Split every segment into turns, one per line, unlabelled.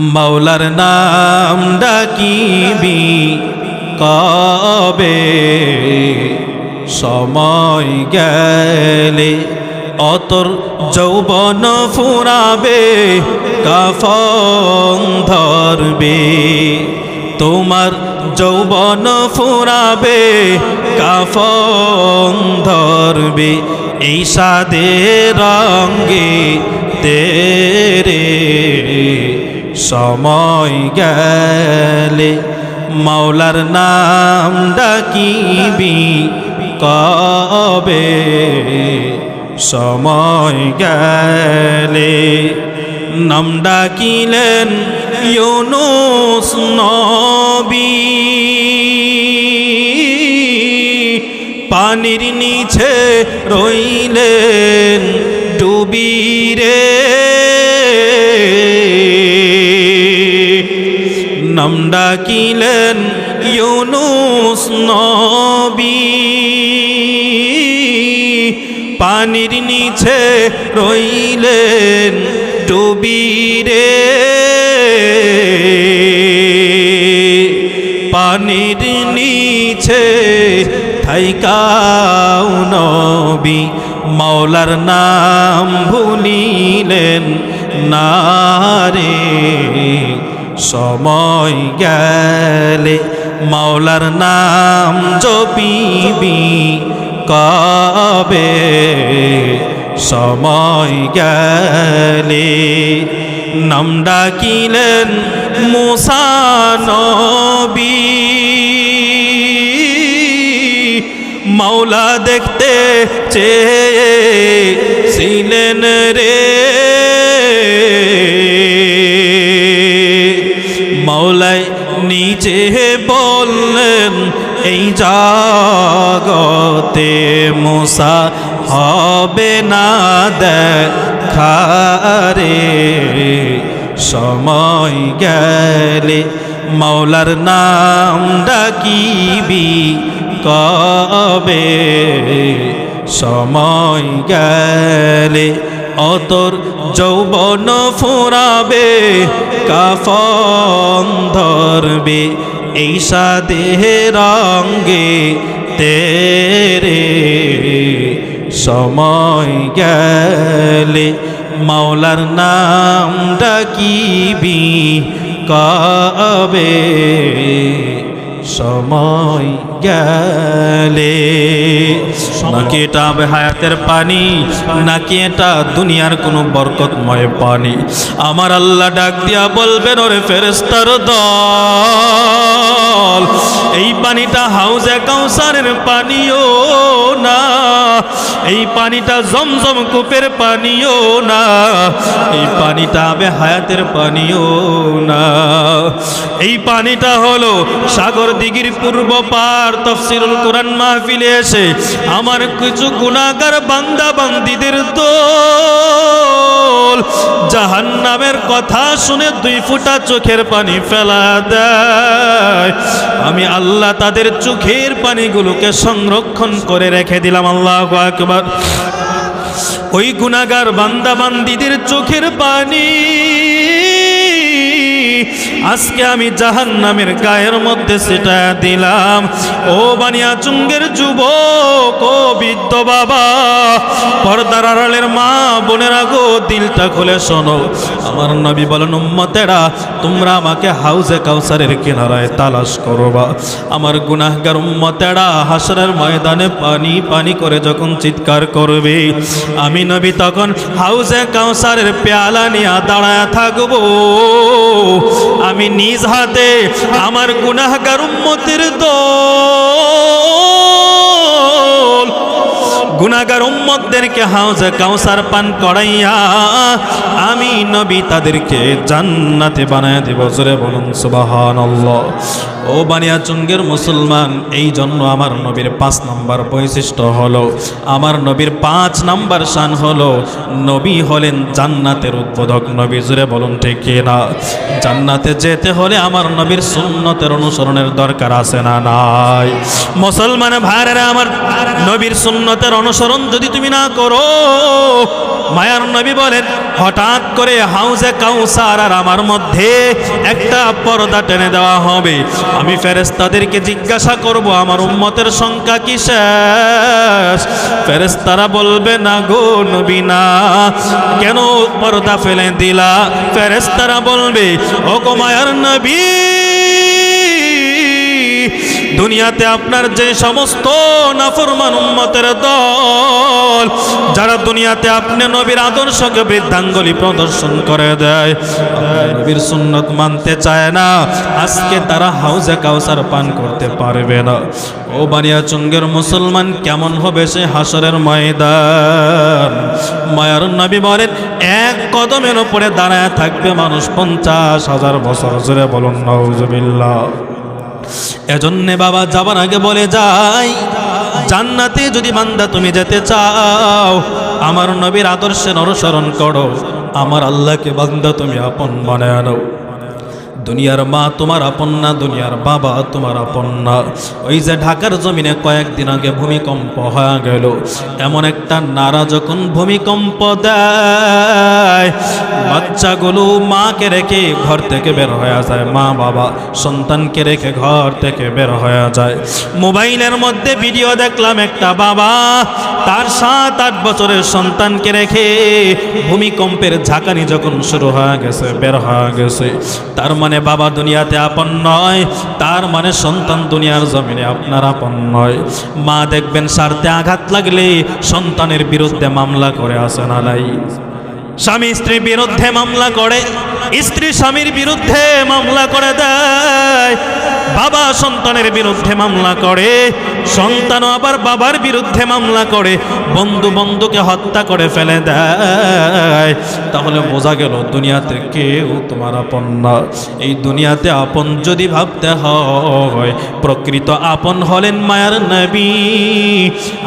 মাওলার নাম ডাকিবি কবে? সময় গেলে অতর যৌবন ফুরাবে, কাফন ধরবে। তোমার যৌবন ফুরাবে, কাফন ধরবে। সাদে রঙ্গে তেরে সময় গেলে মাওলার নাম ডাকিবি কবে? সময় গেলে নাম ডাকিলেন ইউনুস নবী। পানির নিচে রইলেন ডুবি নাম ডাকিলেন ইউনুস নবী। পানির নিচে রইলেন ডুবি রে পানির নিচে থাইকাও নবী, মাওলার নাম ভুলিলেন নারে সময় গেলে মাওলার নাম জপিবি কবে? সময় গেলে নাম ডাকিলেন মুসানবী মাওলা দেখতে চেয়ে ছিলেন রে। মাওলাই নিচে বললেন, এই জগতে মুসা হবে না দেখারে। সময় গেলে মাওলার নাম ডাকিবি কবে? সময় গেলে অতর যৌবন ফুরাবে, কাফন ধরবে, এই সাদেহ রঙ্গে তেরে সময় গেলে মাওলার নাম ডাকিবি কবে? সময় গেলে। নাকি এটা হায়াতের পানি? নাকি এটা দুনিয়ার কোনো বরকতময় পানি? আমার আল্লাহ ডাক দিয়া বলবেন ওরে ফেরেস্তার দল এই পানিটা হাউজে কাউসারের পানিও না। এই পানিটা জমজম কূপের পানিও না। এই পানিটা আবে হায়াতের পানিও না। এই পানিটা হলো সাগর দিঘির পূর্ব পার তফসিরুল কোরআন মাহফিলে এসে আমার কিছু গুণাগার বান্দা বান্দিদের দোল। জাহান্নামের কথা শুনে দুই ফুটা চোখের পানি ফেলা দেয়। আমি আল্লাহ তাদের চোখের পানিগুলোকে সংরক্ষণ করে রেখে দিলাম, আল্লাহ আকবার। ওই গুণাগার বান্দাবান্দিদের চোখের পানি আজকে আমি জাহান নামের গায়ের মধ্যে সেটা দিলাম। ও বানিয়া চুঙ্গের যুবক, ও বৃদ্ধ বাবা, পর্দার আড়ালের মা বোনেরা গো, দিলটা খুলে শোনো। আমার নবী বলেন, উম্মতেরা, তোমরা আমাকে হাউজে কাউসারের কিনারায় তালাশ করবা। আমার গুনাহগার উম্মতেরা হাসরের ময়দানে পানি পানি করে যখন চিৎকার করবে, আমি নবী তখন হাউজে কাউসারের পেয়ালা নিয়ে দাঁড়ায় থাকব। আমি নিজ হাতে আমার গুনাহগার উম্মতের দল গুনাগার উম্মতদেরকে হাউজে কাউসার পান করাইয়া আমি নবী তাদেরকে জান্নাতে বানায় দেব। জোরে বলুন, সুবহানাল্লাহ। ও বানিয়া চুঙ্গের মুসলমান, এই জন্য আমার নবীর পাঁচ নম্বর বৈশিষ্ট্য হলো, আমার নবীর পাঁচ নম্বর শান হলো, নবী হলেন জান্নাতের উদ্বোধক নবী। জুড়ে বলুন, ঠিক না? জান্নাতে যেতে হলে আমার নবীর সুন্নতের অনুসরণের দরকার আছে না নাই? মুসলমান ভাইরা আমার নবীর সুন্নতের অনু অনুসরণ যদি তুমি না করো, মায়ার নবী বলেন, হঠাৎ করে হাউজে কাউসার আর আমার মধ্যে একটা পর্দা টেনে দেওয়া হবে। আমি ফেরেস্তাদেরকে জিজ্ঞাসা করব, আমার উম্মতের সংখ্যা কি শেষ? ফেরেস্তারা বলবে, না গো নবী, না। কেন পর্দা ফেলে দিলা? ফেরেস্তারা বলবে, ও মায়ার নবী দুনিয়াতে আপনার যে সমস্ত নাফরমান উম্মতের দল, যারা দুনিয়াতে আপনি নবীর আদর্শকে বৃদ্ধাঙ্গলি প্রদর্শন করে দেয় নবীর সুন্নত মানতে চায় না, আজকে তারা হাউজে কাউসার পান করতে পারবে না। ও বানিয়া চুঙ্গের মুসলমান কেমন হবে সে হাসরের ময়দান? মায়ার নবী বলেন, এক কদমের উপরে দাঁড়ায় থাকবে মানুষ পঞ্চাশ হাজার বছর জুড়ে বলুন নজবিল্লা এজন্যে বাবা যাবার আগে বলে যাই, জান্নাতে যদি বান্দা তুমি যেতে চাও, আমার নবীর আদর্শে অনুসরণ করো, আমার আল্লাহকে বান্দা তুমি আপন বানায় নাও। দুনিয়ার মা তোমার আপন না, দুনিয়ার বাবা তোমার আপন না। ওই যে ঢাকার জমিনে কয়েকদিন আগে ভূমিকম্প হয়ে গেল। এমন একটা নারা যখন ভূমিকম্প দেয়, বাচ্চাগুলো মাকে রেখে ঘর থেকে বের হয়ে যায়, মা বাবা সন্তানকে রেখে ঘর থেকে বের হয়ে যায়। মোবাইলের মধ্যে ভিডিও দেখলাম একটা বাবা, তার সাত আট বছরের সন্তানকে রেখে ভূমিকম্পের ঝাঁকানি যখন শুরু হয়ে গেছে, বের হয়ে গেছে। তার মানে বাবা দুনিয়াতে আপন নয়, তার মানে সন্তান দুনিয়ার জমিনে আপনার আপন নয়। মা দেখবেন স্বার্থে আঘাত লাগলে সন্তানের বিরুদ্ধে মামলা করে আসে নাই স্বামী স্ত্রীর বিরুদ্ধে মামলা করে, স্ত্রী স্বামীর বিরুদ্ধে মামলা করে দেয়, বাবা সন্তানের বিরুদ্ধে মামলা করে, সন্তানও আবার বাবার বিরুদ্ধে মামলা করে বন্ধু বন্ধুকে হত্যা করে ফেলে দেয়। তাহলে বোঝা গেল দুনিয়াতে কেউ তোমার আপন না। এই দুনিয়াতে আপন যদি ভাবতে হয়, প্রকৃত আপন হলেন মায়ার নবী।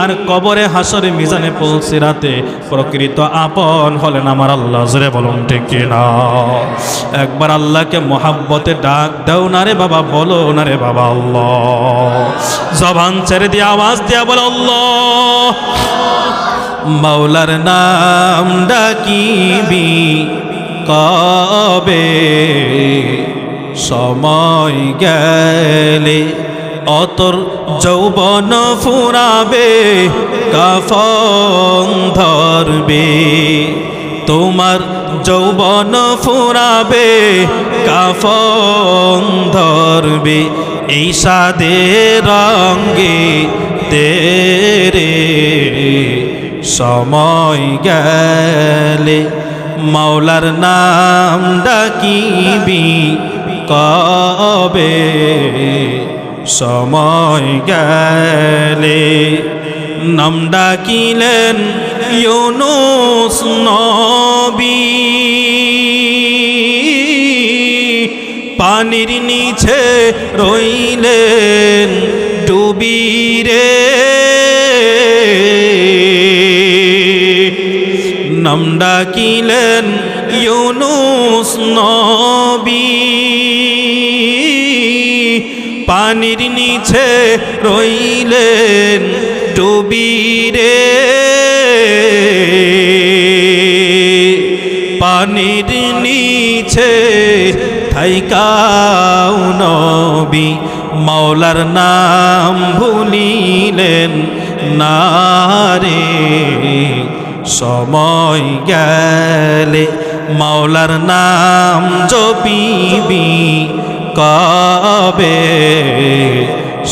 আর কবরে হাসরে মিজানে পৌঁছে রাতে, প্রকৃত আপন হলেন আমার আল্লাহ, জরে বলুন ঠিক না একবার আল্লাহকে মোহাব্বতে ডাক দাও না রে বাবা, বলো না রে বাবা, আল্লাহ। জবান ছেড়ে দিয়ে আওয়াজ দিয়া বলো, আল্লাহ। মাওলার নাম ডাকিবি কবে? সময় গেলে অতর যৌবন ফুরাবে, কাফন ধরবে। তোমার যৌবন ফুরাবে, কাফন ধরবে এই সাদে রঙ্গে তেরে সময় গেলে। মাওলার নাম ডাকিবি কবে? সময় গেলে। নাম ডাকিলেন ইউনুস নবী। পানির নিচে রইলেন ডুবি রে নাম ডাকিলেন ইউনুস নবী। পানির নিচে রইলেন ডুবি রে পানির নিচে থাইকাও নবী মাওলার নাম ভুলিলেন নারে সময় গেলে মাওলার নাম জপিবি কবে?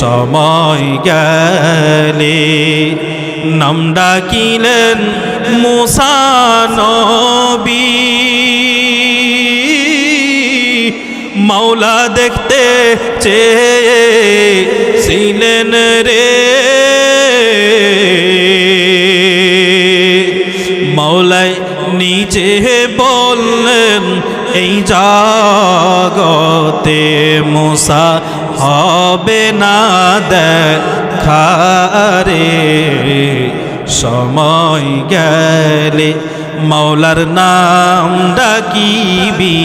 সময় গেলে নাম ডাকিলেন মুসানবী মাওলা দেখতে চেয়ে রে। মাওলাই নিচে বললেন এই জগতে মুসা হবে না দেখারে সময় গেলে মৌলার নাম ডাকিবি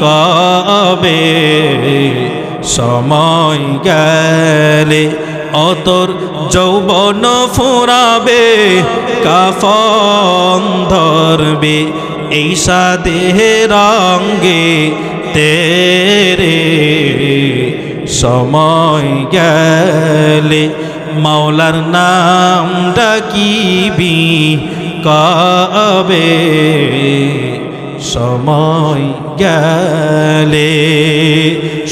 কবে সময় গেলে অতর যৌবন ফুরাবে, কাফন ধরবে এই সাদেহে রঙ্গে তেরে। সময় গেলে মাওলার নাম ডাকিবি কবে? সময় গেলে।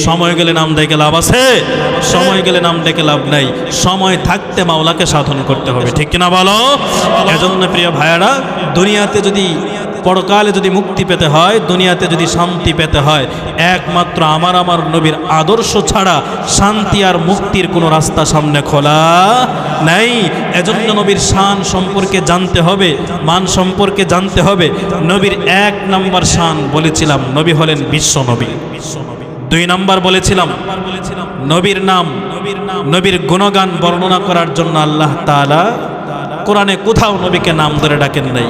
সময় গেলে নাম ডেকে লাভ আছে? সময় গেলে নাম ডেকে লাভ নাই। সময় থাকতে মাওলাকে সাধন করতে হবে। ঠিক কিনা বলো? এজন্য প্রিয় ভাইয়ারা দুনিয়াতে যদি পরকালে যদি মুক্তি পেতে হয়, দুনিয়াতে যদি শান্তি পেতে হয়, একমাত্র আমার আমার নবীর আদর্শ ছাড়া শান্তি আর মুক্তির কোনো রাস্তা সামনে খোলা নাই। এজন্য নবীর শান সম্পর্কে জানতে হবে, মান সম্পর্কে জানতে হবে। নবীর এক নম্বর শান বলেছিলাম, নবী হলেন বিশ্ব নবী। দুই নম্বর বলেছিলাম, নবীর নাম, নবীর গুণগান বর্ণনা করার জন্য আল্লাহ তাআলা কোরআনে কোথাও নবীকে নাম ধরে ডাকেন নাই।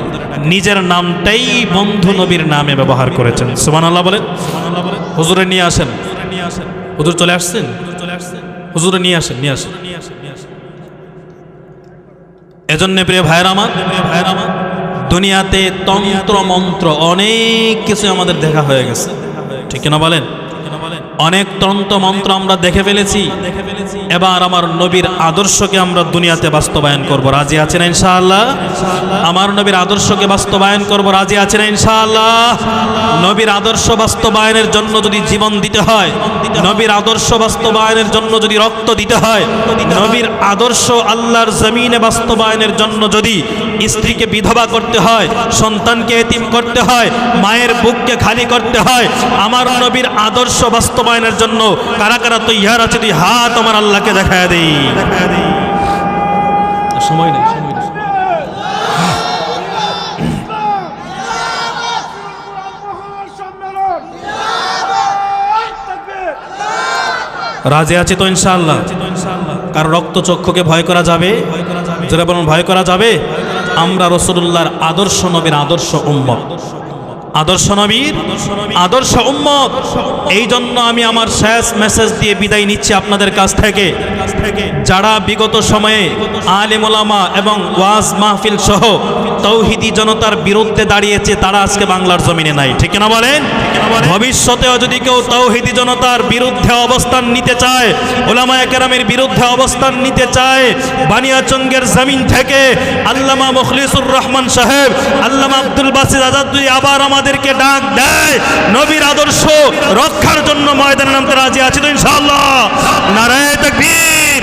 নিজের নামটাই বন্ধু নবীর নামে ব্যবহার করেছেন। সুমান আল্লাহ বলেন। হুজুরে নিয়ে আসেন। হুজুর চলে আসছেন? হুজুরে নিয়ে আসেন নিয়ে আসেন। এজন্য প্রিয় ভাইয়ের আমার ভাইয়ের আমার দুনিয়াতে তন্ত্র মন্ত্র অনেক কিছু আমাদের দেখা হয়ে গেছে। ঠিক কিনা বলেন? অনেক তন্ত্র মন্ত্র আমরা দেখে ফেলেছি। এবার আমার নবীর আদর্শকে আমরা দুনিয়াতে বাস্তবায়ন করব। রাজি আছেন ইনশাআল্লাহ? আমার নবীর আদর্শকে বাস্তবায়ন করব। রাজি আছেন ইনশাআল্লাহ? নবীর আদর্শ বাস্তবায়নের জন্য যদি জীবন দিতে হয়, নবীর আদর্শ বাস্তবায়নের জন্য যদি রক্ত দিতে হয়, নবীর আদর্শ আল্লাহর জমিনে বাস্তবায়নের জন্য যদি স্ত্রীকে বিধবা করতে হয়, সন্তানকে এতিম করতে হয়, মায়ের বুককে খালি করতে হয়, আমার নবীর আদর্শ বাস্তবায়নের জন্য কারা কারা তো আছে তুই হাত আমার আল্লাহকে দেখায় দেই। সময় নেই সময় নেই। রাজে আছে তো ইনশাআল্লাহ। কার রক্ত চক্ষুকে ভয় করা যাবে? যারা বলুন, ভয় করা যাবে? আমরা রসুল্লাহর আদর্শ নবীর আদর্শ উম্মত। আদর্শ নবীর আদর্শ উম্মত। এই জন্য আমি আমার শেষ মেসেজ দিয়ে বিদায় নিচ্ছি আপনাদের কাছ থেকে। যারা বিগত সময়ে আলিমোলামা এবং ওয়াজ মাহফিল সহ তৌহিদি জনতার বিরুদ্ধে দাঁড়িয়েছে, তারা আজকে বাংলার জমিনে নাই। ঠিক না বলেন? ভবিষ্যতেও যদি কেউ তৌহিদি জনতার বিরুদ্ধে অবস্থান নিতে চায় ওলামায়া কেরামের বিরুদ্ধে অবস্থান নিতে চায়, বানিয়াচঙ্গের জমিন থেকে আল্লামা মুখলিসুর রহমান সাহেব, আল্লামা আব্দুল বাসির আজাদ আবার আমাদেরকে ডাক দেয়। নবীর আদর্শ রক্ষার জন্য ময়দানে নামতে রাজি আছে তো ইনশাআল্লাহ। নারায় তাকবীর।